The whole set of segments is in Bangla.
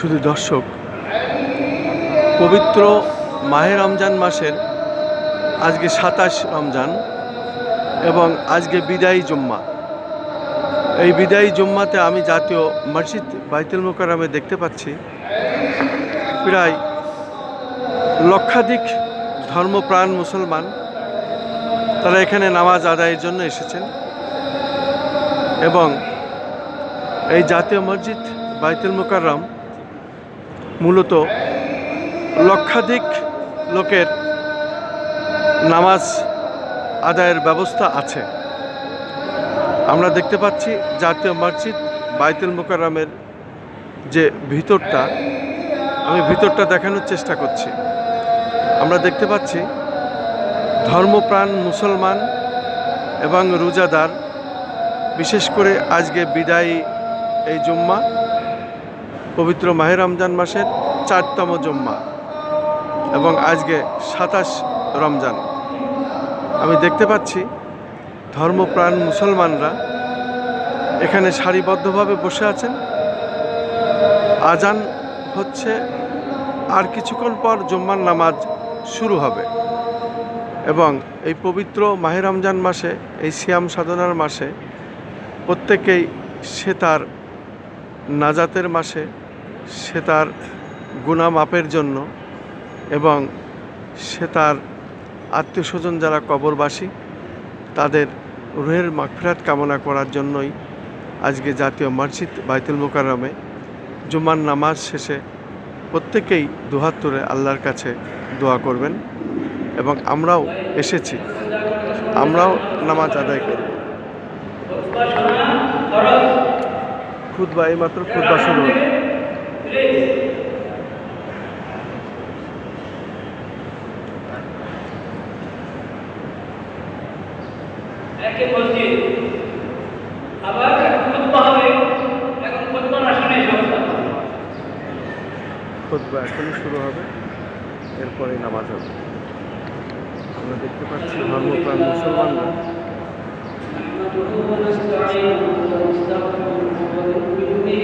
শুধু দর্শক, পবিত্র মাহে রমজান মাসের আজকে সাতাশ রমজান এবং আজকে বিদায়ী জুম্মা। এই বিদায়ী জুম্মাতে আমি জাতীয় মসজিদ বাইতুল মোকারামে দেখতে পাচ্ছি প্রায় লক্ষাধিক ধর্মপ্রাণ মুসলমান তারা এখানে নামাজ আদায়ের জন্য এসেছেন এবং এই জাতীয় মসজিদ বাইতুল মোকাররম মূলত লক্ষাধিক লোকের নামাজ আদায়ের ব্যবস্থা আছে। আমরা দেখতে পাচ্ছি জাতীয় মসজিদ বাইতুল মোকাররমের যে ভিতরটা, আমি ভিতরটা দেখানোর চেষ্টা করছি। আমরা দেখতে পাচ্ছি ধর্মপ্রাণ মুসলমান এবং রোজাদার, বিশেষ করে আজকে বিদায়ী এই জুম্মা। পবিত্র মাহে রমজান মাসের চারতম জম্মা এবং আজকে সাতাশ রমজান। আমি দেখতে পাচ্ছি ধর্মপ্রাণ মুসলমানরা এখানে সারিবদ্ধভাবে বসে আছেন। আজান হচ্ছে আর কিছুক্ষণ পর জুম্মার নামাজ শুরু হবে এবং এই পবিত্র মাহে রমজান মাসে, এই সিয়াম সাধনার মাসে প্রত্যেকেই সে তার নাজাতের মাসে সে তার গুণা মাপের জন্য এবং সে তার আত্মীয় স্বজন যারা কবরবাসী, তাদের রুহের মাগফিরাত কামনা করার জন্যই আজকে জাতীয় মসজিদ বাইতুল মোকাররমে জুমার নামাজ শেষে প্রত্যেকেই দুহাত তুলে আল্লাহর কাছে দোয়া করবেন এবং আমরাও এসেছি। আমরাও নামাজ আদায় করব। খুদবা এইমাত্র খুদবা শুরু। আবার খুতবা হবে এখন খুতবার আসনে সস্তা এখনই শুরু হবে এরপরে নামাজ হবে। আমরা দেখতে পাচ্ছি ধর্মপ্রাণ মুসলমানরা।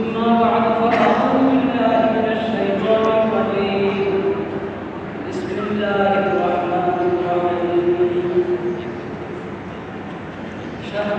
do not